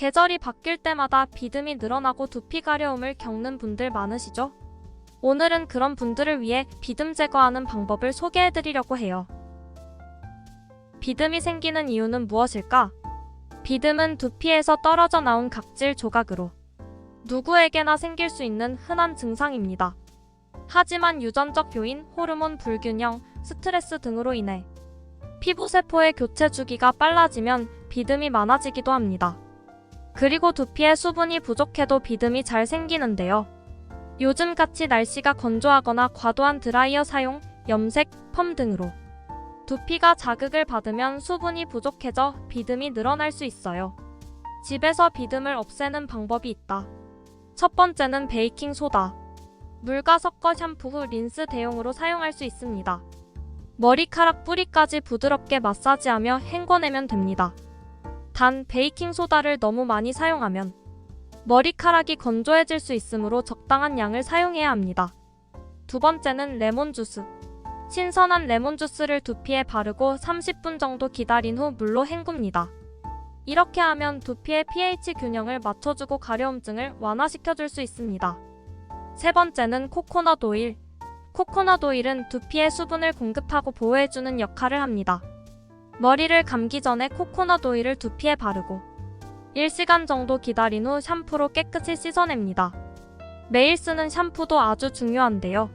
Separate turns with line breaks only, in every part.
계절이 바뀔 때마다 비듬이 늘어나고 두피 가려움을 겪는 분들 많으시죠? 오늘은 그런 분들을 위해 비듬 제거하는 방법을 소개해 드리려고 해요. 비듬이 생기는 이유는 무엇일까? 비듬은 두피에서 떨어져 나온 각질 조각으로 누구에게나 생길 수 있는 흔한 증상입니다. 하지만 유전적 요인, 호르몬 불균형, 스트레스 등으로 인해 피부 세포의 교체 주기가 빨라지면 비듬이 많아지기도 합니다. 그리고 두피에 수분이 부족해도 비듬이 잘 생기는데요. 요즘같이 날씨가 건조하거나 과도한 드라이어 사용, 염색, 펌 등으로 두피가 자극을 받으면 수분이 부족해져 비듬이 늘어날 수 있어요. 집에서 비듬을 없애는 방법이 있다. 첫 번째는 베이킹 소다. 물과 섞어 샴푸 후 린스 대용으로 사용할 수 있습니다. 머리카락 뿌리까지 부드럽게 마사지하며 헹궈내면 됩니다. 단 베이킹 소다를 너무 많이 사용하면 머리카락이 건조해질 수 있으므로 적당한 양을 사용해야 합니다. 두 번째는 레몬 주스. 신선한 레몬 주스를 두피에 바르고 30분 정도 기다린 후 물로 헹굽니다. 이렇게 하면 두피의 pH 균형을 맞춰주고 가려움증을 완화시켜줄 수 있습니다. 세 번째는 코코넛 오일. 코코넛 오일은 두피에 수분을 공급하고 보호해주는 역할을 합니다. 머리를 감기 전에 코코넛 오일을 두피에 바르고 1시간 정도 기다린 후 샴푸로 깨끗이 씻어냅니다. 매일 쓰는 샴푸도 아주 중요한데요.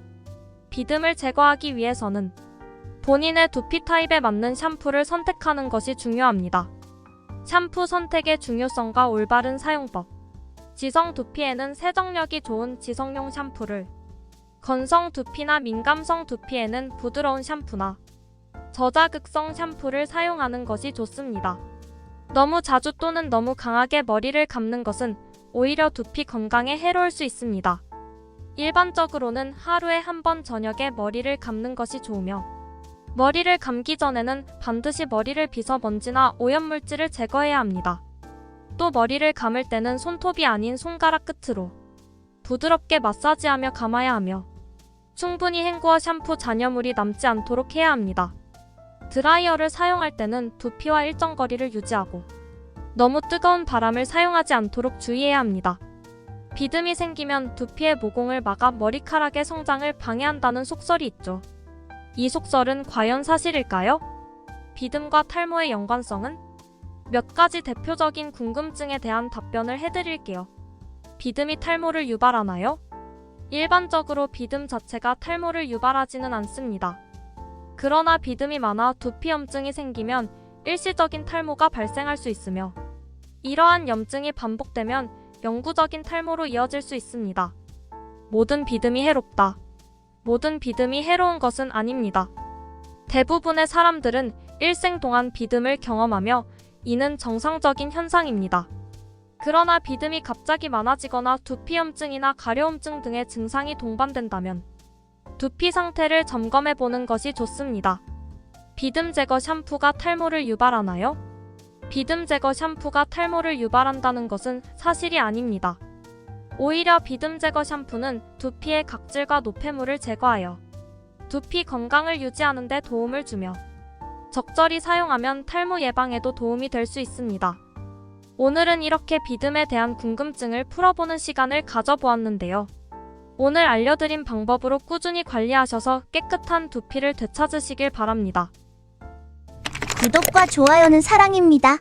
비듬을 제거하기 위해서는 본인의 두피 타입에 맞는 샴푸를 선택하는 것이 중요합니다. 샴푸 선택의 중요성과 올바른 사용법. 지성 두피에는 세정력이 좋은 지성용 샴푸를, 건성 두피나 민감성 두피에는 부드러운 샴푸나 저자극성 샴푸를 사용하는 것이 좋습니다. 너무 자주 또는 너무 강하게 머리를 감는 것은 오히려 두피 건강에 해로울 수 있습니다. 일반적으로는 하루에 한 번 저녁에 머리를 감는 것이 좋으며 머리를 감기 전에는 반드시 머리를 빗어 먼지나 오염물질을 제거해야 합니다. 또 머리를 감을 때는 손톱이 아닌 손가락 끝으로 부드럽게 마사지하며 감아야 하며 충분히 헹구어 샴푸 잔여물이 남지 않도록 해야 합니다. 드라이어를 사용할 때는 두피와 일정 거리를 유지하고 너무 뜨거운 바람을 사용하지 않도록 주의해야 합니다. 비듬이 생기면 두피의 모공을 막아 머리카락의 성장을 방해한다는 속설이 있죠. 이 속설은 과연 사실일까요? 비듬과 탈모의 연관성은? 몇 가지 대표적인 궁금증에 대한 답변을 해드릴게요. 비듬이 탈모를 유발하나요? 일반적으로 비듬 자체가 탈모를 유발하지는 않습니다. 그러나 비듬이 많아 두피염증이 생기면 일시적인 탈모가 발생할 수 있으며 이러한 염증이 반복되면 영구적인 탈모로 이어질 수 있습니다. 모든 비듬이 해롭다. 모든 비듬이 해로운 것은 아닙니다. 대부분의 사람들은 일생 동안 비듬을 경험하며 이는 정상적인 현상입니다. 그러나 비듬이 갑자기 많아지거나 두피염증이나 가려움증 등의 증상이 동반된다면 두피 상태를 점검해 보는 것이 좋습니다. 비듬 제거 샴푸가 탈모를 유발하나요? 비듬 제거 샴푸가 탈모를 유발한다는 것은 사실이 아닙니다. 오히려 비듬 제거 샴푸는 두피의 각질과 노폐물을 제거하여 두피 건강을 유지하는 데 도움을 주며 적절히 사용하면 탈모 예방에도 도움이 될 수 있습니다. 오늘은 이렇게 비듬에 대한 궁금증을 풀어보는 시간을 가져보았는데요. 오늘 알려드린 방법으로 꾸준히 관리하셔서 깨끗한 두피를 되찾으시길 바랍니다.
구독과 좋아요는 사랑입니다.